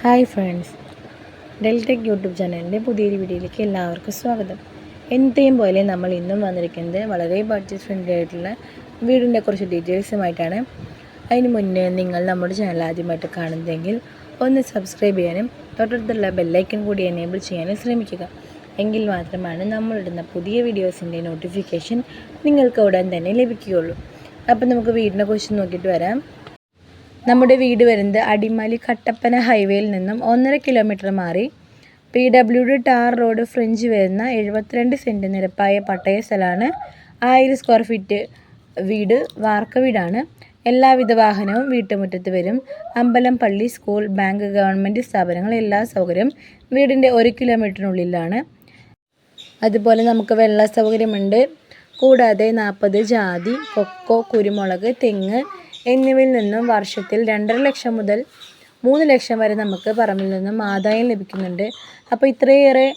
Hi friends. Deltech YouTube ചാനലിന്റെ പുതിയൊരു വീഡിയോയിലേക്ക് എല്ലാവർക്കും സ്വാഗതം. എന്നത്തെയും പോലെ നമ്മൾ ഇന്നും വന്നിരിക്കുന്നത് വളരെ ബഡ്ജറ്റ് ഫ്രണ്ട്ലി ആയിട്ടുള്ള വീടിന്റെ കുറച്ച് ഡീറ്റെയിൽസുമായിട്ടാണ് അതിന് മുന്നേ നിങ്ങൾ നമ്മുടെ ചാനൽ ആദ്യമായിട്ട് കാണുന്നതെങ്കിൽ ഒന്ന് സബ്സ്ക്രൈബ് ചെയ്യാനും തൊട്ടടുത്തുള്ള ബെല്ലൈക്കൺ കൂടി എനേബിൾ ചെയ്യാനും ശ്രമിക്കുക. എങ്കിൽ മാത്രമാണ് നമ്മളിടുന്ന പുതിയ വീഡിയോസിന്റെ നോട്ടിഫിക്കേഷൻ നിങ്ങൾക്ക് ഉടൻ തന്നെ ലഭിക്കുകയുള്ളൂ. അപ്പം നമുക്ക് വീടിനെ കുറിച്ച് നോക്കിയിട്ട് വരാം. നമ്മുടെ വീട് വരുന്നത് അടിമാലി കട്ടപ്പന ഹൈവേയിൽ നിന്നും ഒന്നര കിലോമീറ്റർ മാറി P W D tar road French വരുന്ന എഴുപത്തിരണ്ട് സെന്റ് നിരപ്പായ പട്ടയ സ്ഥലമാണ്. ആയിരം സ്ക്വയർ ഫീറ്റ് വീട് വാർക്ക വീടാണ്. എല്ലാവിധ വാഹനവും വീട്ടുമുറ്റത്ത് വരും. അമ്പലം പള്ളി സ്കൂൾ ബാങ്ക് ഗവൺമെന്റ് സ്ഥാപനങ്ങൾ എല്ലാ സൗകര്യവും വീടിന്റെ ഒരു കിലോമീറ്ററിനുള്ളിലാണ്. അതുപോലെ നമുക്ക് വെള്ള സൗകര്യമുണ്ട്. കൂടാതെ നാൽപ്പത് ജാതി കൊക്കോ കുരുമുളക് തെങ്ങ് എന്നിവയിൽ നിന്നും വർഷത്തിൽ രണ്ടര ലക്ഷം മുതൽ മൂന്ന് ലക്ഷം വരെ നമുക്ക് പറമ്പിൽ നിന്നും ആദായം ലഭിക്കുന്നുണ്ട്. അപ്പോൾ ഇത്രയേറെ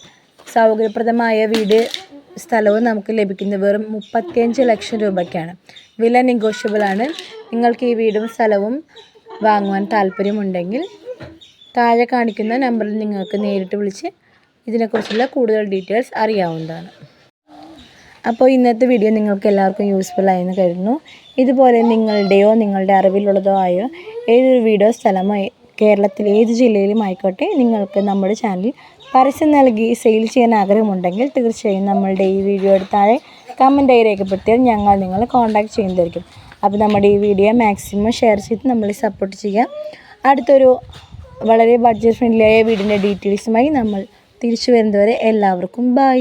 സൗകര്യപ്രദമായ വീട് സ്ഥലവും നമുക്ക് ലഭിക്കുന്നത് വെറും മുപ്പത്തിയഞ്ച് ലക്ഷം രൂപയ്ക്കാണ്. വില നെഗോഷ്യബിൾ ആണ്. നിങ്ങൾക്ക് ഈ വീടും സ്ഥലവും വാങ്ങുവാൻ താല്പര്യമുണ്ടെങ്കിൽ താഴെ കാണിക്കുന്ന നമ്പറിൽ നിങ്ങൾക്ക് നേരിട്ട് വിളിച്ച് ഇതിനെക്കുറിച്ചുള്ള കൂടുതൽ ഡീറ്റെയിൽസ് അറിയാവുന്നതാണ്. അപ്പോൾ ഇന്നത്തെ വീഡിയോ നിങ്ങൾക്ക് എല്ലാവർക്കും യൂസ്ഫുൾ ആയെന്ന് കരുതുന്നു. ഇതുപോലെ നിങ്ങളുടെയോ നിങ്ങളുടെ അറിവിലുള്ളതോ ആയോ ഏതൊരു വീഡിയോ സ്ഥലമോ കേരളത്തിലെ ഏത് ജില്ലയിലും ആയിക്കോട്ടെ നിങ്ങൾക്ക് നമ്മുടെ ചാനൽ പരസ്യം നൽകി സെയിൽ ചെയ്യാൻ ആഗ്രഹമുണ്ടെങ്കിൽ തീർച്ചയായും നമ്മളുടെ ഈ വീഡിയോയുടെ താഴെ ആയി രേഖപ്പെടുത്തിയാൽ ഞങ്ങൾ നിങ്ങളെ കോൺടാക്ട് ചെയ്യുന്നതായിരിക്കും. അപ്പോൾ നമ്മുടെ ഈ വീഡിയോ മാക്സിമം ഷെയർ ചെയ്ത് നമ്മളെ സപ്പോർട്ട് ചെയ്യാം. അടുത്തൊരു വളരെ ബഡ്ജറ്റ് ഫ്രണ്ട്ലിയായ വീടിന്റെ ഡീറ്റെയിൽസുമായി നമ്മൾ തിരിച്ചു വരുന്നതുവരെ എല്ലാവർക്കും ബൈ